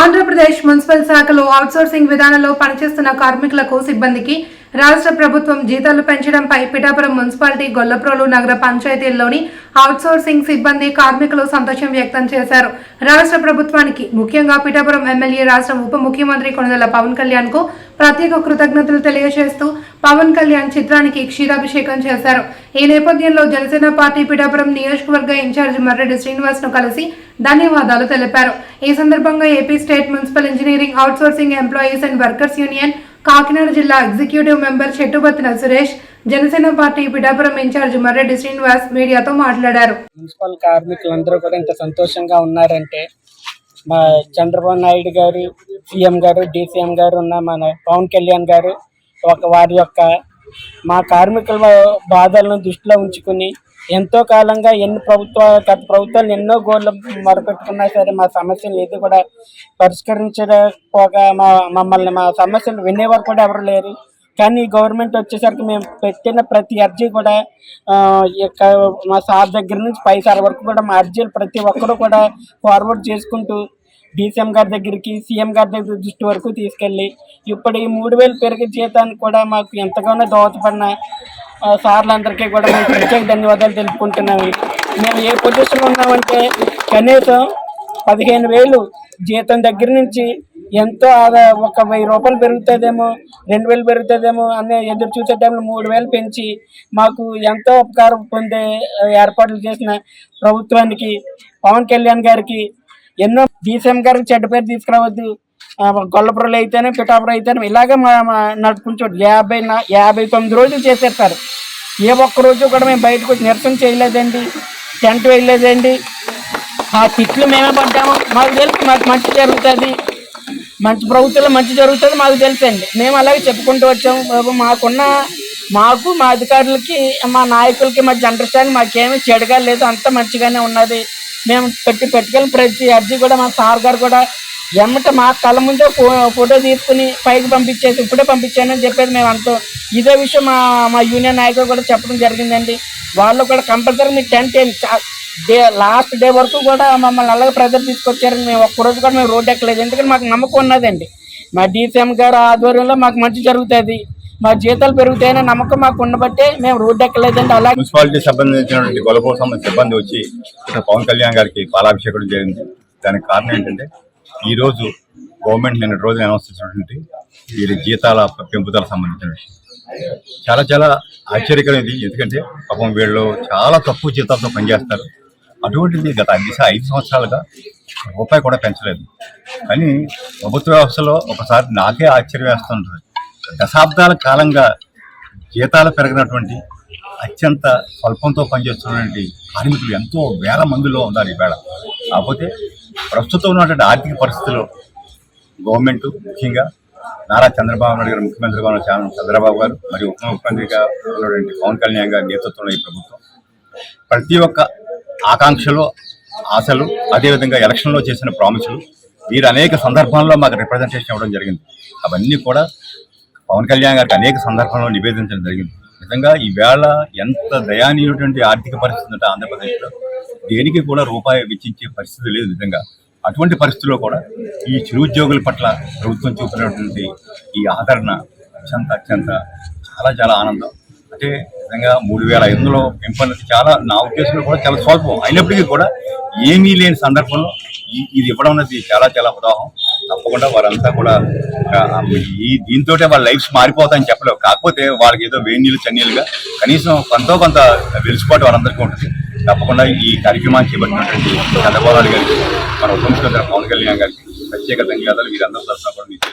Andhra Andhra Pradesh municipal శాఖలో outsourcing విధానంలో పనిచేస్తున్న కార్మికులకు సిబ్బందికి రాష్ట్ర ప్రభుత్వం జీతాలు పెంచడంపై పిఠాపురం మున్సిపాలిటీ గొల్లప్రోలు నగర పంచాయతీల్లోని అవుట్సోర్సింగ్ సిబ్బంది కార్మికులు సంతోషం వ్యక్తం చేశారు. రాష్ట్ర ప్రభుత్వానికి ముఖ్యంగా పిఠాపురం ఎమ్మెల్యే రాష్ట్ర ఉప ముఖ్యమంత్రి కొనదల పవన్ కళ్యాణ్కు ప్రత్యేక కృతజ్ఞతలు తెలియజేస్తూ పవన్ కళ్యాణ్ చిత్రానికి క్షీరాభిషేకం చేశారు. ఈ నేపథ్యంలో జనసేన పార్టీ పిఠాపురం నియోజకవర్గ ఇన్ఛార్జ్ మర్రెడ్డి శ్రీనివాస్ను కలిసి ధన్యవాదాలు తెలిపారు. ఈ సందర్భంగా AP state municipal engineering outsourcing employees and workers union Kakinada జిల్లా executive member Chettubattina Suresh Janasena party Pithapuram incharge Marreddy Srinivas మీడియాతో మాట్లాడారు. మున్సిపల్ కార్మికులందరూ కూడా ఇంత సంతోషంగా ఉన్నారంటే మా చంద్రబాబు నాయుడు గారు సీఎం గారు డీసీఎం గారు ఉన్న మన పవన్ కళ్యాణ్ గారు ఒక వారి యొక్క మా కార్మికుల బాధలను దృష్టిలో ఉంచుకుని ఎంతో కాలంగా ఎన్ని ప్రభుత్వాలు గత ప్రభుత్వాలు ఎన్నో గోళ్ళు మొరపెట్టుకున్నా సరే మా సమస్యలు ఏది కూడా పరిష్కరించకపోగా మా మమ్మల్ని మా సమస్యలు వినేవారు కూడా ఎవరు లేరు. కానీ గవర్నమెంట్ వచ్చేసరికి మేము పెట్టిన ప్రతి అర్జీ కూడా యొక్క మా సార్ దగ్గర నుంచి పై సార్ వరకు కూడా మా అర్జీలు ప్రతి ఒక్కరు కూడా ఫార్వర్డ్ చేసుకుంటూ డీసీఎం గారి దగ్గరికి సీఎం గారి దగ్గర దృష్టి వరకు తీసుకెళ్ళి ఇప్పుడు ఈ మూడు వేలు పెరిగే జీతానికి కూడా మాకు ఎంతగానో దోహదపడిన సార్లందరికీ కూడా మేము ప్రత్యేక ధన్యవాదాలు తెలుపుకుంటున్నాము. మేము ఏ పొజిషన్లో ఉన్నామంటే కనీసం పదిహేను వేలు జీతం దగ్గర నుంచి ఎంతో ఆదా ఒక వెయ్యి రూపాయలు పెరుగుతుందేమో రెండు వేలు పెరుగుతుందేమో అనే ఎదురు చూసే టైంలో మూడు వేలు పెంచి మాకు ఎంతో ఉపకారం పొందే ఏర్పాట్లు చేసిన ప్రభుత్వానికి పవన్ కళ్యాణ్ గారికి ఎన్నో డీసీఎం గారికి చెడ్డ పేరు తీసుకురావద్దు. గొల్లపురలు అయితేనే పిఠాపురం అయితేనే ఇలాగే మా నడుపుకుంటూ యాభై యాభై తొమ్మిది రోజులు చేసేస్తారు. ఏ ఒక్క రోజు కూడా మేము బయటకు వచ్చి నిరసన చేయలేదండి టెంట్ వేయలేదండి. ఆ తిట్లు మేమే పడ్డాము. మాకు తెలుసు మాకు మంచి జరుగుతుంది. మంచి ప్రభుత్వంలో మంచి జరుగుతుంది మాకు తెలుసండి. మేము అలాగే చెప్పుకుంటూ వచ్చాము బాబు మాకున్న మాకు మా అధికారులకి మా నాయకులకి మధ్య అండర్స్టాండింగ్ మాకేమీ చెడుగా లేదు అంత మంచిగానే ఉన్నది. మేము పెట్టి పెట్టుకెళ్ళిన ప్రతి అర్జీ కూడా మా సార్ గారు కూడా ఎమ్మట మా కళ్ళ ముందే ఫో ఫోటో తీసుకుని పైకి పంపించేసి ఇప్పుడే పంపించాను అని చెప్పేది మేము అంతా ఇదే విషయం మా మా యూనియన్ నాయకులు కూడా చెప్పడం జరిగిందండి. వాళ్ళు కూడా కంపల్సరీ మీకు టెన్ డే లాస్ట్ డే వరకు కూడా మమ్మల్ని అలాగే ప్రెజర్ తీసుకొచ్చారని మేము ఒక్కరోజు కూడా మేము రోడ్డు ఎక్కలేదు. ఎందుకంటే మాకు నమ్మకం ఉన్నదండి. మా డీసీఎం గారు ఆధ్వర్యంలో మాకు మంచి జరుగుతుంది. మా జీతాలు పెరుగుతాయనే నమ్మకం మాకు ఉండబట్టే మేము రోడ్డు ఎక్కలేదండి. అలా మున్సిపాలిటీ సంబంధించినటువంటి గొలపోసం సిబ్బంది వచ్చి పవన్ కళ్యాణ్ గారికి పాలాభిషేకం జరిగింది. దానికి కారణం ఏంటంటే ఈరోజు గవర్నమెంట్ నిన్న రోజున అనౌన్స్ చేసినటువంటి వీరి జీతాల పెంపుదల సంబంధించిన విషయం. చాలా చాలా ఆశ్చర్యకరం ఇది. ఎందుకంటే పాపం వీళ్ళు చాలా తక్కువ జీతాలతో పనిచేస్తారు. అటువంటిది గత దిశ ఐదు సంవత్సరాలుగా రూపాయి కూడా పెంచలేదు. కానీ ప్రభుత్వ వ్యవస్థలో ఒకసారి నాకే ఆశ్చర్యం వేస్తుంటుంది దశాబ్దాల కాలంగా జీతాలు పెరిగినటువంటి అత్యంత స్వల్పంతో పనిచేస్తున్నటువంటి కార్మికులు ఎంతో వేల మందిలో ఉన్నారు ఈవేళ. కాకపోతే ప్రస్తుతం ఉన్నటువంటి ఆర్థిక పరిస్థితుల్లో గవర్నమెంట్ ముఖ్యంగా నారా చంద్రబాబు నాయుడు గారు ముఖ్యమంత్రిగా ఉన్న చంద్రబాబు గారు మరియు ఉప ముఖ్యమంత్రిగా ఉన్నటువంటి పవన్ కళ్యాణ్ గారి నేతృత్వంలో ఈ ప్రభుత్వం. ప్రతి ఒక్క ఆకాంక్షలు ఆశలు అదేవిధంగా ఎలక్షన్లో చేసిన ప్రామిసులు వీరు అనేక సందర్భాల్లో మాకు రిప్రజెంటేషన్ ఇవ్వడం జరిగింది. అవన్నీ కూడా పవన్ కళ్యాణ్ గారికి అనేక సందర్భాల్లో నివేదించడం జరిగింది. నిజంగా ఈవేళ ఎంత దయానీయటువంటి ఆర్థిక పరిస్థితి ఉంటే ఆంధ్రప్రదేశ్లో దేనికి కూడా రూపాయి వెచ్చించే పరిస్థితి లేదు నిజంగా. అటువంటి పరిస్థితుల్లో కూడా ఈ చిరుద్యోగుల పట్ల ప్రభుత్వం చూపినటువంటి ఈ ఆదరణ అత్యంత అత్యంత చాలా చాలా ఆనందం. అంటే నిజంగా మూడు వేల ఐదు వందలు చాలా నా ఉద్దేశంలో కూడా చాలా స్వల్పం అయినప్పటికీ కూడా ఏమీ లేని సందర్భంలో ఈ- ఇది ఇవ్వడం అనేది చాలా చాలా ఉదాహరణ తప్పకుండా వారంతా కూడా ఈ దీంతో వాళ్ళ లైఫ్స్ మారిపోతాయని చెప్పలేవు కాకపోతే వాళ్ళకి ఏదో వేడి నీళ్ళు చన్నీళ్ళుగా కనీసం కొంత కొంత వెలిసిపాటు వారందరికీ ఉంటుంది. తప్పకుండా ఈ కార్యక్రమాన్ని చేపట్టినటువంటి చంద్రబాబు నాయుడు గారికి మన ఉప ముఖ్యమంత్రి పవన్ కళ్యాణ్ గారికి ప్రత్యేక ధన్యవాదాలు. వీరందరూ తరఫున కూడా మీకు